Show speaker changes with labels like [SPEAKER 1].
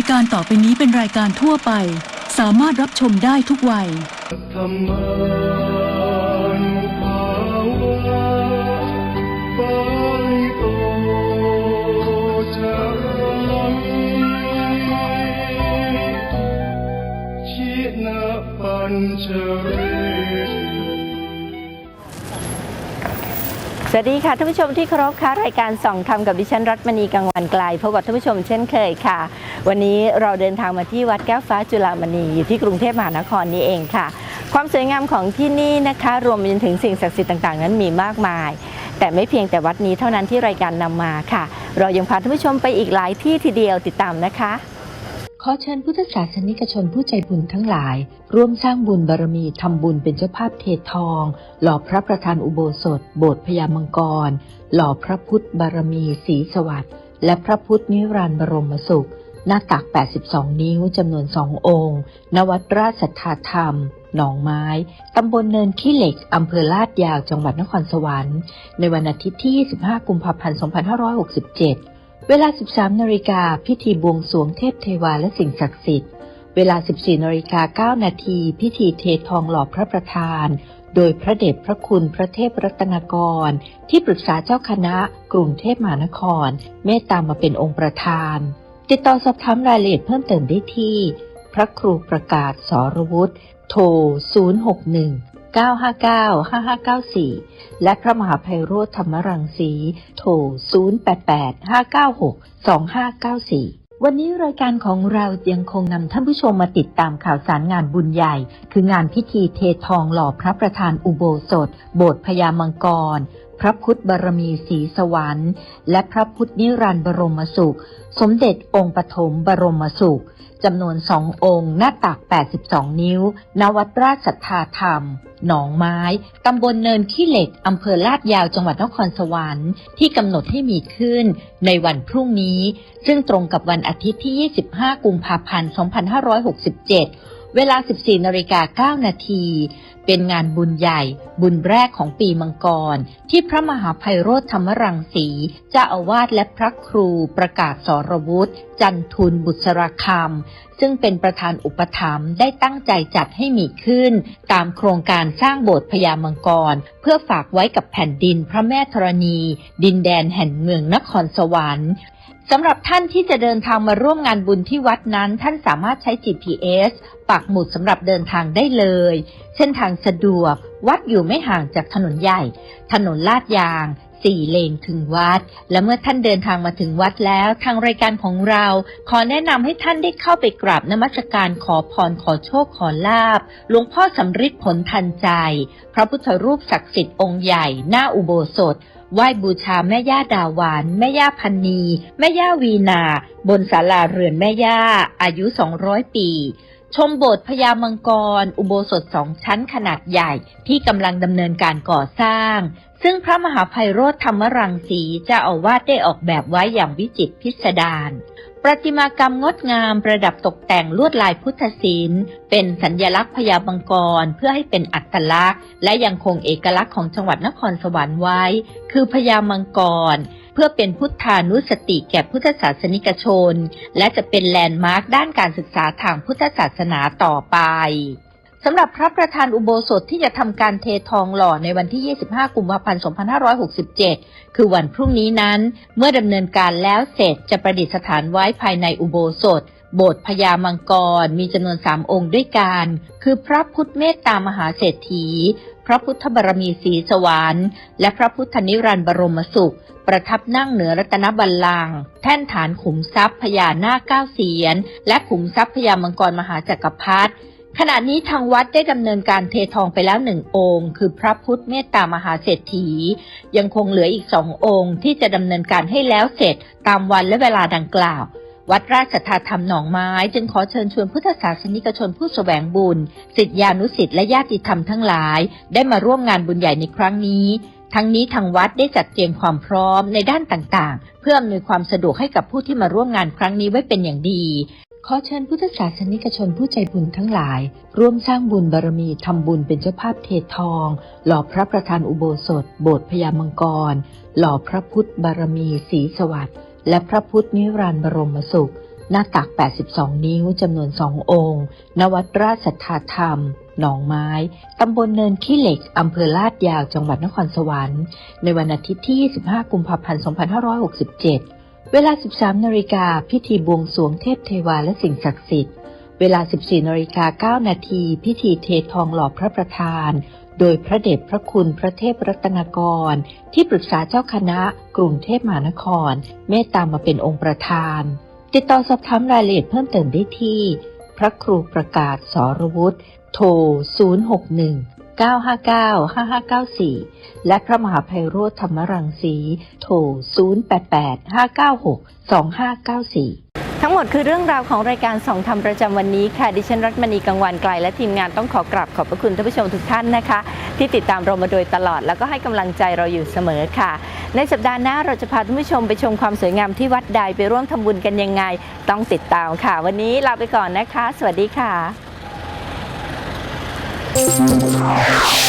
[SPEAKER 1] ายการต่อไปนี้เป็นรายการทั่วไป สามารถรับชมได้ทุกวัย
[SPEAKER 2] ธรรมานุภาวะปโตจรังชินะปัญจเวที
[SPEAKER 3] สวัสดีค่ะท่านผู้ชมที่เคารพค่ะรายการส่องธรรมกับดิฉันรัตมณีกังวันไกลพบกับท่านผู้ชมเช่นเคยค่ะ วันนี้เราเดินทางมาที่วัดแก้วฟ้าจุฬามณีอยู่ที่กรุงเทพมหานครนี้เองค่ะ ความสวยงามของที่นี่นะคะ รวมไปจนถึงสิ่งศักดิ์สิทธิ์ต่างๆ นั้นมีมากมาย แต่ไม่เพียงแต่วัดนี้เท่านั้นที่รายการนำมาค่ะ เรายังพาท่านผู้ชมไปอีกหลายที่ทีเดียวติดตามนะคะขอเชิญพุทธศาสนิกชนผู้ใจบุญทั้งหลาย ร่วมสร้างบุญบารมีทำบุญเป็นเจ้าภาพเททอง หล่อพระประธานอุโบสถ โบสถ์พญามังกร หล่อพระพุทธบารมีสีสวัสดิ์และพระพุทธนิรันดร์บรมสุข หน้าตัก 82 นิ้วจำนวนสององค์ณวัดราชสัทธาธรรม หนองไม้ ตำบลเนินขี้เหล็ก อำเภอลาดยาว จังหวัดนครสวรรค์ ในวันอาทิตย์ที่ 25 กุมภาพันธ์ 2567 เวลา 13 นาฬิกา พิธีบวงสรวงเทพเทวาและสิ่งศักดิ์สิทธิ์ เวลา 14 นาฬิกา 9 นาที พิธีเททองหล่อพระประธาน โดยพระเดชพระคุณพระเทพรัตนกร ที่ปรึกษาเจ้าคณะ กรุงเทพมหานคร เมตตามาเป็นองค์ประธาน ติดต่อสอบถามรายละเอียดเพิ่มเติมได้ที่ พระครูประกาศสรวุฒิโทร 061 959 5594 และพระมหาภัยโรธธรรมรังสี โทร 088 596 2594วันนี้รายการของเรายังคงนำท่านผู้ชมมาติดตามข่าวสารงานบุญใหญ่ คืองานพิธีเททองหล่อพระประธานอุโบสถ โบสถ์พญามังกร พระพุทธบารมีสีสวรรค์ และพระพุทธนิรันดร์บรมสุข สมเด็จองค์ปฐมบรมสุขจำนวนสององค์ หน้าตัก 82 นิ้วณวัดราชสัทธาธรรม หนองไม้ ตำบลเนินขี้เหล็ก อำเภอลาดยาว จังหวัดนครสวรรค์ ที่กำหนดให้มีขึ้นในวันพรุ่งนี้ ซึ่งตรงกับวันอาทิตย์ที่ 25 กุมภาพันธ์ 2567 เวลา 14นาฬิกา9นาที เป็นงานบุญใหญ่ บุญแรกของปีมังกร ที่พระมหาภัยโรธธรรมรังสีเจ้าอาวาสและพระครูประกาศสรวุฒิจันทุนบุษราคำซึ่งเป็นประธานอุปถัมภ์ได้ตั้งใจจัดให้มีขึ้น ตามโครงการสร้างโบสถ์พญามังกร เพื่อฝากไว้กับแผ่นดินพระแม่ธรณี ดินแดนแห่งเมืองนครสวรรค์ สำหรับท่านที่จะเดินทางมาร่วมงานบุญที่วัดนั้น ท่านสามารถใช้ GPS ปักหมุดสำหรับเดินทางได้เลย เส้นทางสะดวก วัดอยู่ไม่ห่างจากถนนใหญ่ ถนนลาดยางสี่เลนถึงวัด และเมื่อท่านเดินทางมาถึงวัดแล้ว ทางรายการของเรา ขอแนะนำให้ท่านได้เข้าไปกราบนมัสการขอพรขอโชคขอลาบหลวงพ่อสำริดผลทันใจ พระพุทธรูปศักดิ์สิทธิ์องค์ใหญ่ หน้าอุโบสถ ไหว้บูชาแม่ย่าดาหวาน แม่ย่าพันนี แม่ย่าวีนา บนศาลาเรือนแม่ย่า อายุ 200 ปี ชมโบสถ์พญามังกร อุโบสถสองชั้นขนาดใหญ่ที่กำลังดำเนินการก่อสร้าง ซึ่งพระมหาภัยโรธธรรมรังสีเจ้าอาวาสได้ออกแบบไว้อย่างวิจิตรพิสดาร ประติมากรรมงดงามประดับตกแต่งลวดลายพุทธศิลป์เป็นสัญญลักษณ์พญามังกร เพื่อให้เป็นอัตลักษณ์ และยังคงเอกลักษณ์ของจังหวัดนครสวรรค์ไว้ คือพญามังกร เพื่อเป็นพุทธานุสติแก่พุทธศาสนิกชน และจะเป็นแลนด์มาร์คด้านการศึกษาทางพุทธศาสนาต่อไป สำหรับพระประธานอุโบสถที่จะทำการเททองหล่อในวันที่ 25 กุมภาพันธ์ 2567 คือวันพรุ่งนี้นั้น เมื่อดำเนินการแล้วเสร็จจะประดิษฐานไว้ภายในอุโบสถ โบสถ์พญามังกร มีจำนวนสามองค์ด้วยกัน คือพระพุทธเมตตามหาเศรษฐี พระพุทธบารมีสีสวรรค์ และพระพุทธนิรันดร์บรมสุขประทับนั่งเหนือรัตนบัลลังก์แท่นฐานขุมทรัพย์พญานาคเก้าเสียน และขุมทรัพย์พญามังกรมหาจักรพรรดิ ขณะนี้ทางวัดได้ดำเนินการเททองไปแล้วหนึ่งองค์ คือพระพุทธเมตตามหาเศรษฐี ยังคงเหลืออีกสององค์ ที่จะดำเนินการให้แล้วเสร็จตามวันและเวลาดังกล่าว วัดราชธาธรรมหนองไม้ จึงขอเชิญชวนพุทธศาสนิกชนผู้แสวงบุญศิษยานุศิษย์และญาติธรรมทั้งหลาย ได้มาร่วมงานบุญใหญ่ในครั้งนี้ ทั้งนี้ทางวัดได้จัดเตรียมความพร้อมในด้านต่างๆ เพื่ออำนวยความสะดวกให้กับผู้ที่มาร่วมงานครั้งนี้ไว้เป็นอย่างดี ขอเชิญพุทธศาสนิกชนผู้ใจบุญทั้งหลาย ร่วมสร้างบุญบารมีทำบุญเป็นเจ้าภาพเททอง หล่อพระประธานอุโบสถ โบสถ์พญามังกร หล่อพระพุทธบารมีสีสวัสดิ์และพระพุทธนิรันดร์บรมสุข หน้าตัก 82 นิ้วจำนวนสององค์ณวัดราชสัทธาธรรม หนองไม้ ตำบลเนินขี้เหล็ก อำเภอลาดยาว จังหวัดนครสวรรค์ ในวันอาทิตย์ที่ 25 กุมภาพันธ์ 2567 เวลา 13นาฬิกาพิธีบวงสรวงเทพเทวาและสิ่งศักดิ์สิทธิ์ เวลา 14นาฬิกา9นาทีพิธีเททองหล่อพระประธาน โดยพระเดชพระคุณพระเทพรัตนกร ที่ปรึกษาเจ้าคณะ กรุงเทพมหานคร เมตตามาเป็นองค์ประธาน ติดต่อสอบถามรายละเอียดเพิ่มเติมได้ที่ พระครูประกาศสรวุฒิโทร 061 959 5594 และพระมหาภัยโรธธรรมรังสีโทร 088 596 2594ทั้งหมดคือเรื่องราวของรายการสองธรรมประจำวันนี้ค่ะ ดิฉันรัตมณีกังวานไกลและทีมงานต้องขอกราบขอบพระคุณท่านผู้ชมทุกท่านนะคะ ที่ติดตามเรามาโดยตลอด แล้วก็ให้กำลังใจเราอยู่เสมอค่ะ ในสัปดาห์หน้าเราจะพาท่านผู้ชมไปชมความสวยงามที่วัดใดไปร่วมทำบุญกันยังไง ต้องติดตามค่ะ วันนี้ลาไปก่อนนะคะ สวัสดีค่ะ Wow.